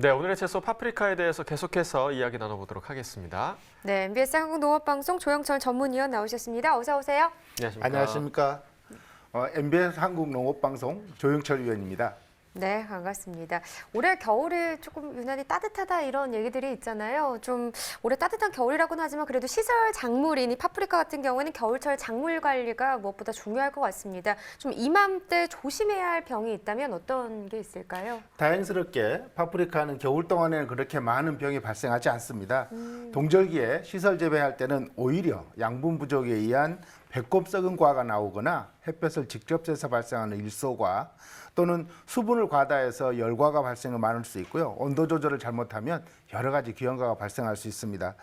네, 오늘의 채소 파프리카에 대해서 계속해서 이야기 나눠보도록 하겠습니다. 네, MBS 한국농업방송 조영철 전문위원 나오셨습니다. 어서 오세요. 안녕하십니까? 안녕하십니까. 어, MBS 한국농업방송 조영철 위원입니다. 네, 반갑습니다. 올해 겨울이 조금 유난히 따뜻하다 이런 얘기들이 있잖아요. 좀 올해 따뜻한 겨울이라고는 하지만 그래도 시설 작물인 이 파프리카 같은 경우에는 겨울철 작물 관리가 무엇보다 중요할 것 같습니다. 좀 이맘때 조심해야 할 병이 있다면 어떤 게 있을까요? 다행스럽게 파프리카는 겨울 동안에는 그렇게 많은 병이 발생하지 않습니다. 동절기에 시설 재배할 때는 오히려 양분 부족에 의한 배꼽 썩은 과가 나오거나 햇볕을 직접 쐬서 발생하는 일소과 또는 수분을 과다해서 열과가 발생을 많을 수 있고요. 온도 조절을 잘못하면 여러 가지 기형과가 발생할 수 있습니다.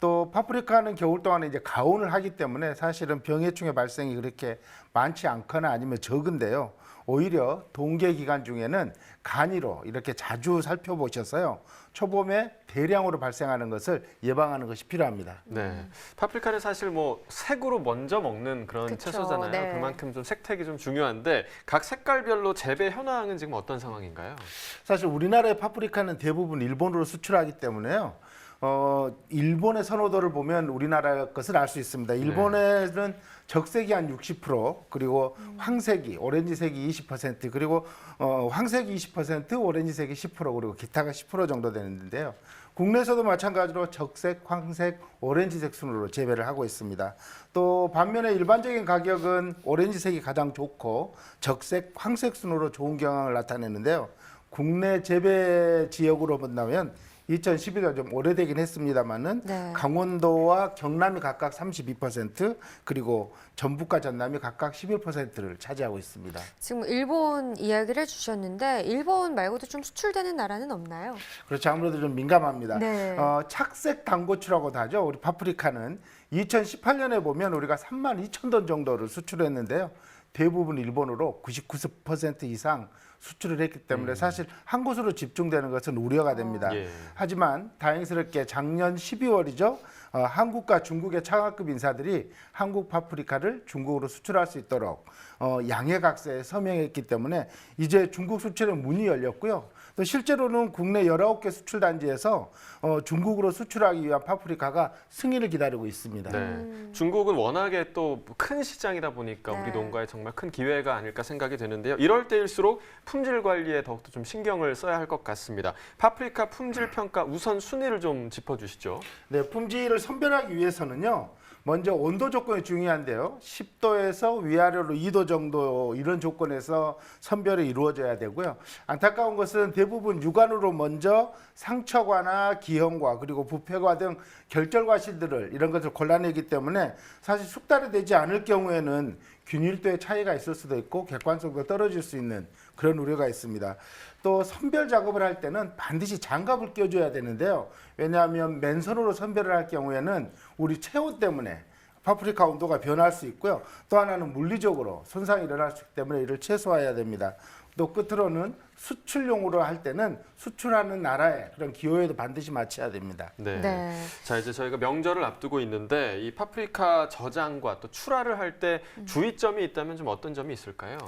또 파프리카는 겨울 동안에 이제 가온을 하기 때문에 사실은 병해충의 발생이 그렇게 많지 않거나 아니면 적은데요. 오히려 동계 기간 중에는 간이로 이렇게 자주 살펴보셔서요. 초봄에 대량으로 발생하는 것을 예방하는 것이 필요합니다. 네, 파프리카는 사실 뭐 색으로 먼저 먹는 그런 그쵸, 채소잖아요. 네. 그만큼 좀 색택이 좀 중요한데 각 색깔별로 재배 현황은 지금 어떤 상황인가요? 사실 우리나라의 파프리카는 대부분 일본으로 수출하기 때문에요. 어, 일본의 선호도를 보면 우리나라 것을 알 수 있습니다. 일본에는 적색이 한 60% 그리고 황색이 오렌지색이 20% 그리고 어, 황색이 20% 오렌지색이 10% 그리고 기타가 10% 정도 되는데요. 국내에서도 마찬가지로 적색, 황색, 오렌지색 순으로 재배를 하고 있습니다. 또 반면에 일반적인 가격은 오렌지색이 가장 좋고 적색, 황색 순으로 좋은 경향을 나타내는데요. 국내 재배 지역으로 본다면 2012년 좀 오래되긴 했습니다만은 네. 강원도와 경남이 각각 32% 그리고 전북과 전남이 각각 11%를 차지하고 있습니다. 지금 일본 이야기를 해주셨는데 일본 말고도 좀 수출되는 나라는 없나요? 그렇죠. 아무래도 좀 민감합니다. 네. 어, 착색 당고추라고도 하죠. 우리 파프리카는 2018년에 보면 우리가 3만 2천 톤 정도를 수출했는데요. 대부분 일본으로 99% 이상 수출을 했기 때문에 사실 한 곳으로 집중되는 것은 우려가 됩니다. 예. 하지만 다행스럽게 작년 12월이죠. 어, 한국과 중국의 차관급 인사들이 한국 파프리카를 중국으로 수출할 수 있도록 어, 양해각서에 서명했기 때문에 이제 중국 수출의 문이 열렸고요. 또 실제로는 국내 19개 수출 단지에서 어, 중국으로 수출하기 위한 파프리카가 승인을 기다리고 있습니다. 네, 중국은 워낙에 또 큰 시장이다 보니까 네. 우리 농가에 정말 큰 기회가 아닐까 생각이 되는데요. 이럴 때일수록 품질 관리에 더욱더 좀 신경을 써야 할 것 같습니다. 파프리카 품질 평가 우선 순위를 좀 짚어주시죠. 네, 품질을 선별하기 위해서는요. 먼저 온도 조건이 중요한데요. 10도에서 위아래로 2도 정도 이런 조건에서 선별이 이루어져야 되고요. 안타까운 것은 대부분 육안으로 먼저 상처과나 기형과 그리고 부패과 등 결절 과실들을 이런 것을 골라내기 때문에 사실 숙달이 되지 않을 경우에는 균일도의 차이 가 있을 수도 있고 객관성도 떨어질 수 있는 그런 우려가 있습니다. 또 선별 작업을 할 때는 반드시 장갑을 껴줘야 되는데요. 왜냐하면 맨손으로 선별을 할 경우에는 우리 체온 때문에 파프리카 온도가 변할 수 있고요. 또 하나는 물리적으로 손상이 일어날 수 있기 때문에 이를 최소화해야 됩니다. 또 끝으로는 수출용으로 할 때는 수출하는 나라의 그런 기호에도 반드시 맞춰야 됩니다. 네. 네. 자 이제 저희가 명절을 앞두고 있는데 이 파프리카 저장과 또 출하를 할 때 주의점이 있다면 좀 어떤 점이 있을까요?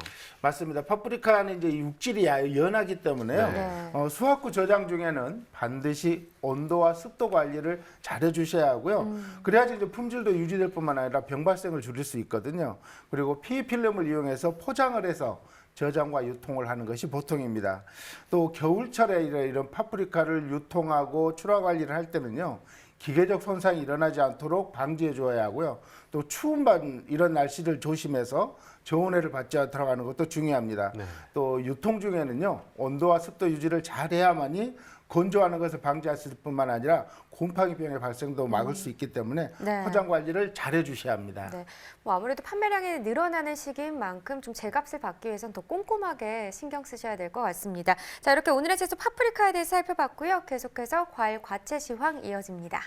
맞습니다. 파프리카는 이제 육질이 야- 연하기 때문에요. 네. 어, 수확 후 저장 중에는 반드시 온도와 습도 관리를 잘 해 주셔야 하고요. 그래야지 이제 품질도 유지될 뿐만 아니라 병 발생을 줄일 수 있거든요. 그리고 PE 필름을 이용해서 포장을 해서 저장과 유통을 하는 것이 보통입니다. 또 겨울철에 이런, 파프리카를 유통하고 출하 관리를 할 때는요. 기계적 손상이 일어나지 않도록 방지해 줘야 하고요. 또 추운 밤 이런 날씨를 조심해서 저온해를 받지 않도록 하는 것도 중요합니다. 네. 또 유통 중에는요 온도와 습도 유지를 잘 해야만이 건조하는 것을 방지할 수 있을 뿐만 아니라 곰팡이 병의 발생도 막을 수 있기 때문에 네. 포장 관리를 잘 해 주셔야 합니다. 네. 뭐 아무래도 판매량이 늘어나는 시기인 만큼 좀 제값을 받기 위해선 더 꼼꼼하게 신경 쓰셔야 될 것 같습니다. 자, 이렇게 오늘의 채소 파프리카에 대해서 살펴봤고요. 계속해서 과일 과채 시황 이어집니다.